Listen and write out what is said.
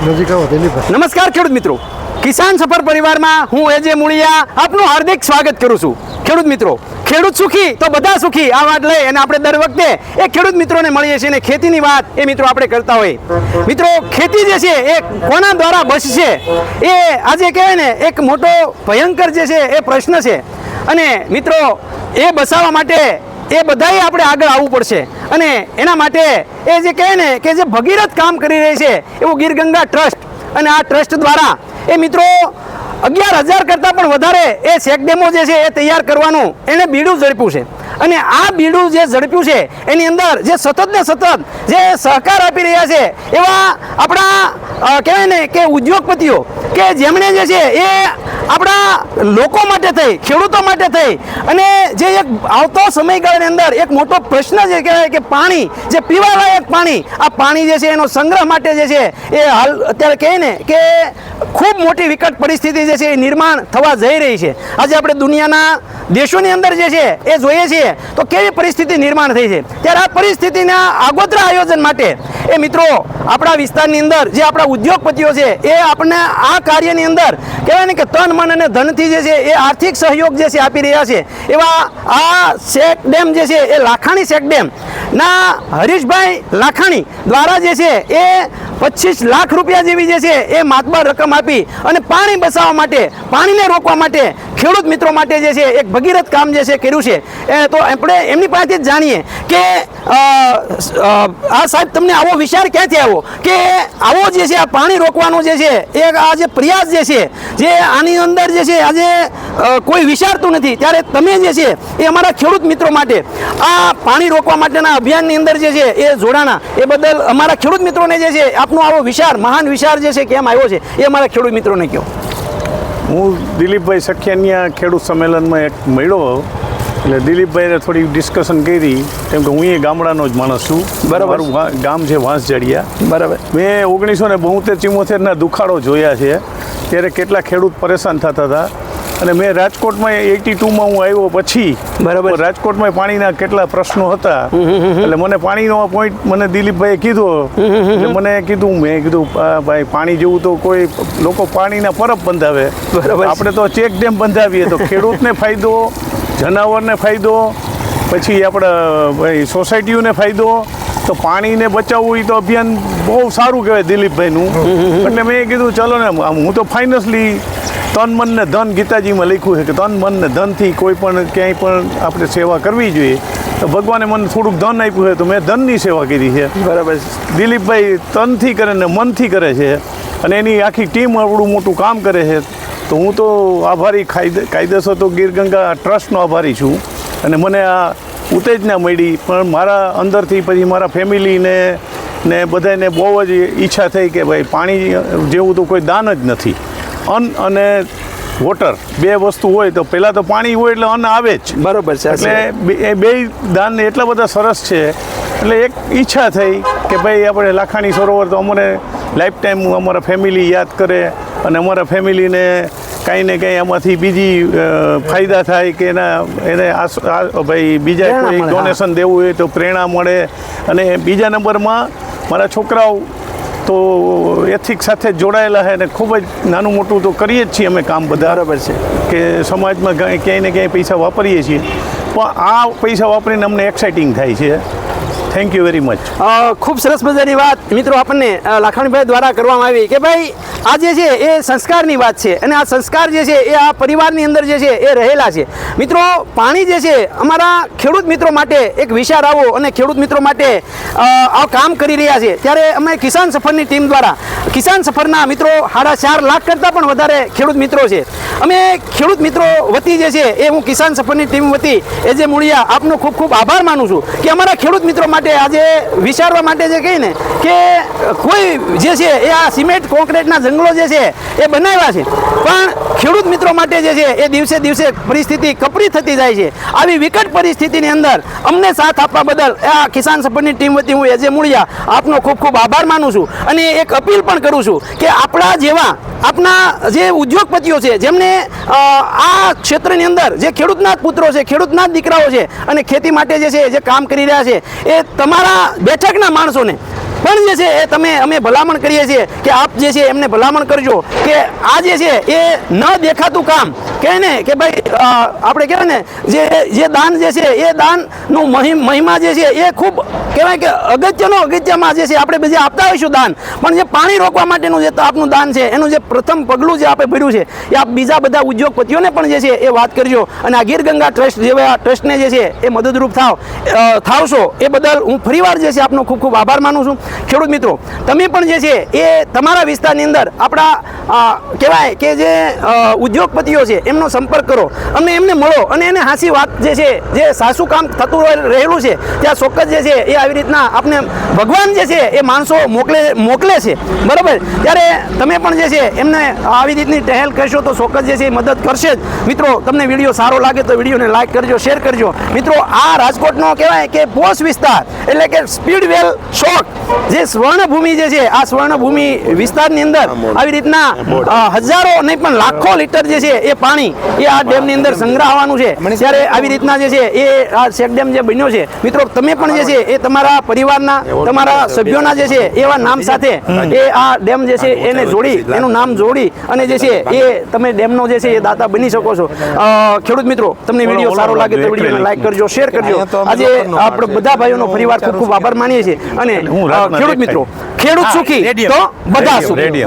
નમસ્કાર ખેડૂત મિત્રો. કિસાન સફર પરિવારમાં હું એજે મુળિયા આપનું હાર્દિક સ્વાગત કરું છું. ખેડૂત મિત્રો, ખેડૂત સુખી તો બધા સુખી, આ વાત લઈ અને આપણે દર વખતે એ ખેડૂત મિત્રોને મળીએ છીએ અને ખેતીની વાત એ મિત્રો આપણે કરતા હોય. મિત્રો, ખેતી જે છે એ કોના દ્વારા બચશે એ આજે કહેવાય ને, એક મોટો ભયંકર જે છે એ પ્રશ્ન છે. અને મિત્રો, એ બસાવવા માટે એ બધાએ આપણે આગળ આવવું પડશે. અને એના માટે એ જે કહે ને કે જે ભગીરથ કામ કરી રહી છે, એવું ગીરગંગા ટ્રસ્ટ અને આ ટ્રસ્ટ દ્વારા એ મિત્રો અગિયાર હજાર કરતાં પણ વધારે એ ચેકડેમો જે છે એ તૈયાર કરવાનું એણે બીડું ઝડપ્યું છે. અને આ બીડું જે ઝડપ્યું છે, એની અંદર જે સતત ને સતત જે સહકાર આપી રહ્યા છે, એવા આપણા કહેવાય ને કે ઉદ્યોગપતિઓ કે જેમણે જે છે એ આપણા લોકો માટે થઈ, ખેડૂતો માટે થઈ. અને જે એક આવતો સમયગાળાની અંદર એક મોટો પ્રશ્ન જે કહેવાય કે પાણી, જે પીવાલાયક પાણી, આ પાણી જે છે એનો સંગ્રહ માટે જે છે એ હાલ અત્યારે કહે ને કે ખૂબ મોટી વિકટ પરિસ્થિતિ જે છે એ નિર્માણ થવા જઈ રહી છે. આજે આપણે દુનિયાના દેશોની અંદર જે છે એ જોઈએ છીએ તો કેવી પરિસ્થિતિ નિર્માણ થઈ છે? ત્યારે આ પરિસ્થિતિના આગોતરા આયોજન માટે એ મિત્રો, આપણા વિસ્તારની અંદર જે આપણા ઉદ્યોગપતિઓ છે, એ આપણને આ કાર્યની અંદર કહેવાય ને કે તન, મન અને ધનથી જે છે, એ આર્થિક સહયોગ જે છે, આપી રહ્યા છે. એવા આ શેક ડેમ જે છે, એ લાખાણી શેક ડેમ ના હરીશભાઈ લાખાણી દ્વારા જે છે, એ પચીસ લાખ રૂપિયા જેવી જે છે એ માતબર રકમ આપી અને પાણી બચાવવા માટે, પાણીને રોકવા માટે ખેડૂત મિત્રો માટે જે છે એક ભગીરથ કામ જે છે કર્યું છે. એ તો આપણે એમની પાસેથી જ જાણીએ કે આ સાહેબ તમને આવો વિચાર ક્યાંથી આવ્યો? કે આવો જે છે આ પાણી રોકવાનો જે છે એ આ જે પ્રયાસ જે છે, જે આની અંદર જે છે આજે કોઈ વિચારતું નથી. ત્યારે તમે જે છે એ અમારા ખેડૂત મિત્રો માટે આ પાણી રોકવા માટેના અભિયાનની અંદર જે છે એ જોડાણા એ બદલ અમારા ખેડૂત મિત્રોને જે છે આપનો આવો વિચાર મહાન વિચાર જે છે કેમ આવ્યો છે એ અમારા ખેડૂત મિત્રોને કહો. હું દિલીપભાઈ સખિયાનિયા ખેડૂત સંમેલનમાં એક મળ્યો એટલે દિલીપભાઈને થોડી ડિસ્કશન કરી કેમ કે હું એ ગામડાનો જ માણસ છું. બરાબર. ગામ છે વાંસજડિયા. બરાબર. મેં ઓગણીસો ને બોતેર ચિમોતેરના દુખાડો જોયા છે. ત્યારે કેટલા ખેડૂત પરેશાન થતા હતા. અને મેં રાજકોટમાં એટી ટુમાં હું આવ્યો પછી બરાબર. રાજકોટમાં પાણીના કેટલા પ્રશ્નો હતા. એટલે મને પાણીનો પોઈન્ટ મને દિલીપભાઈએ કીધો. એટલે મને કીધું મેં કીધું ભાઈ પાણી જેવું તો કોઈ લોકો પાણીના પરબ બંધાવે. બરાબર. આપણે તો ચેક ડેમ બંધાવીએ. તો ખેડૂતને ફાયદો જનાવરને ફાયદો પછી આપણે ભાઈ સોસાયટીઓને ફાયદો. તો પાણીને બચાવવું એ તો અભિયાન બહુ સારું કહેવાય દિલીપભાઈનું. એટલે મેં કીધું ચલો ને હું તો ફાઇનસલી તન મન ને ધન ગીતાજીમાં લખ્યું છે કે તન મન ને ધનથી કોઈ પણ ક્યાંય પણ આપણે સેવા કરવી જોઈએ. તો ભગવાને મને થોડુંક ધન આપ્યું છે તો મેં ધનની સેવા કરી છે. બરાબર. દિલીપભાઈ તનથી કરે ને મનથી કરે છે અને એની આખી ટીમ આવડું મોટું કામ કરે છે. તો હું તો આભારી કાયદે કાયદેસર તો ગીરગંગા ટ્રસ્ટનો આભારી છું. અને મને આ ઉત્તેજના મળી પણ મારા અંદરથી પછી મારા ફેમિલીને ને બધાને બહુ જ ઈચ્છા થઈ કે ભાઈ પાણી જેવું તો કોઈ દાન જ નથી. અન્ન અને વોટર બે વસ્તુ હોય તો પહેલાં તો પાણી હોય એટલે અન્ન આવે જ. બરાબર છે એટલે બે- એ બે દાન એટલા બધા સરસ છે એટલે એક ઈચ્છા થઈ કે ભાઈ આપણે લાખાણી સરોવર તો અમને લાઈફ ટાઈમ અમારા ફેમિલી યાદ કરે અને અમારા ફેમિલીને કાંઈ ને કાંઈ એમાંથી બીજી ફાયદા થાય કે એના એને આ ભાઈ બીજા કોઈ ડોનેશન દેવું હોય તો પ્રેરણા મળે. અને બીજા નંબરમાં મારા છોકરાઓ તો એથિક સાથે જોડાયેલા છે અને ખૂબ જ નાનું મોટું તો કરીએ જ છીએ અમે કામ બધા. બરાબર છે. કે સમાજમાં ક્યાંય ને ક્યાંય પૈસા વાપરીએ છીએ. પણ આ પૈસા વાપરીને અમને એક્સાઇટિંગ થાય છે. થેન્ક યુ વેરી મચ ખૂબ સરસ મજાની વાત મિત્રો આપણને લાખાણીભાઈ દ્વારા કરવામાં આવી. કે ભાઈ આ જે છે એ સંસ્કારની વાત છે અને આ સંસ્કાર જે છે એ આ પરિવારની અંદર જે છે એ રહેલા છે. મિત્રો, પાણી જે છે અમારા ખેડૂત મિત્રો માટે એક વિચાર આવો અને ખેડૂત મિત્રો માટે આ કામ કરી રહ્યા છે. ત્યારે અમે કિસાન સફરની ટીમ દ્વારા, કિસાન સફરના મિત્રો સાડા ચાર લાખ કરતાં પણ વધારે ખેડૂત મિત્રો છે. અમે ખેડૂત મિત્રો વતી જે છે એ હું કિસાન સફરની ટીમ વતી, એ જે મૂળિયા, આપનો ખૂબ ખૂબ આભાર માનું છું કે અમારા ખેડૂત મિત્રો માટે આજે વિચારવા માટે જે કહીને કે કોઈ જે છે એ આ સિમેન્ટ કોન્ક્રીટના જંગલો જે છે એ બનાવ્યા છે. પણ ખેડૂત મિત્રો માટે જે છે એ દિવસે દિવસે પરિસ્થિતિ કપરી થતી જાય છે. આવી વિકટ પરિસ્થિતિની અંદર અમને સાથ આપવા બદલ આ કિસાન સફરની ટીમ વતી હું એજે મૂળિયા આપનો ખૂબ ખૂબ આભાર માનું છું. અને એક અપીલ પણ કરું છું કે આપણા જેવા, આપના જે ઉદ્યોગપતિઓ છે, જેમને આ ક્ષેત્રની અંદર જે ખેડૂતના પુત્રો છે, ખેડૂતના દીકરાઓ છે અને ખેતી માટે જે છે જે કામ કરી રહ્યા છે, એ તમારા બેઠકના માણસોને પણ જે છે એ તમે, અમે ભલામણ કરીએ છીએ કે આપ જે છે એમને ભલામણ કરજો કે આ જે છે એ ન દેખાતું કામ. કહે ને, કે ભાઈ આપણે કહેવાય ને, જે જે દાન જે છે એ દાનનું મહિમા જે છે એ ખૂબ કહેવાય કે અગત્યનો અગત્યમાં જે છે, આપણે બીજે આપતા હોઈશું દાન. પણ જે પાણી રોકવા માટેનું જે આપનું દાન છે, એનું જે પ્રથમ પગલું જે આપણે ભર્યું છે, એ આપ બીજા બધા ઉદ્યોગપતિઓને પણ જે છે, એ વાત કરજો. અને આ ગીર ગંગા ટ્રસ્ટ જેવા ટ્રસ્ટને જે છે, એ મદદરૂપ થાવ થાવશો. એ બદલ હું ફરીવાર જે છે, આપનો ખૂબ ખૂબ આભાર માનું છું. ખેડૂત મિત્રો, તમે પણ જે છે, એ તમારા વિસ્તારની અંદર આપણા કહેવાય કે જે ઉદ્યોગપતિઓ છે, એમનો સંપર્ક કરો. અને એમને મળો. અને એને હાસી વાત જે છે, જે સાસુ કામ થતું રહે- રહેલું છે, ત્યાં ચોક્કસ જે છે, એ આવી રીતના આપને ભગવાન જે છે એ માણસો મોકલે મોકલે છે. બરાબર? ત્યારે તમે પણ જે છે એમને આવી રીતની ટહેલ કરશો તો ચોક્કસ જે છે એ મદદ કરશે જ. મિત્રો તમને વીડિયો સારો લાગે તો વિડીયોને લાઈક કરજો શેર કરજો. મિત્રો આ રાજકોટનો કહેવાય કે પોસ્ટ વિસ્તાર એટલે કે સ્પીડવેલ શોક. જે સ્વર્ણભૂમિ જે છે આ સ્વર્ણભૂમિ વિસ્તારની અંદર આવી રીતના હજારો નહીં પણ લાખો લીટર જે છે એ પાણી એ આ ડેમની અંદર સંગ્રહવાનું છે. ત્યારે આવી રીતના જે છે એ આ શેક ડેમ જે બન્યો છે. મિત્રો તમે પણ જે છે એ તમારા પરિવારના તમારા સભ્યોના જે છે એવા નામ સાથે એ આ ડેમ જે છે એને જોડી એનું નામ જોડી અને જે છે એ તમે ડેમનો જે છે એ દાતા બની શકો છો. ખેડૂત મિત્રો તમને વીડિયો સારો લાગે તો વિડીયોને લાઈક કરજો શેર કરજો. આજે આપણે બધા ભાઈઓનો ફરીવાર ખૂબ ખૂબ આભાર માનીએ છીએ. અને ખેડૂત મિત્રો ખેડૂત સુખી તો બધા સુખી.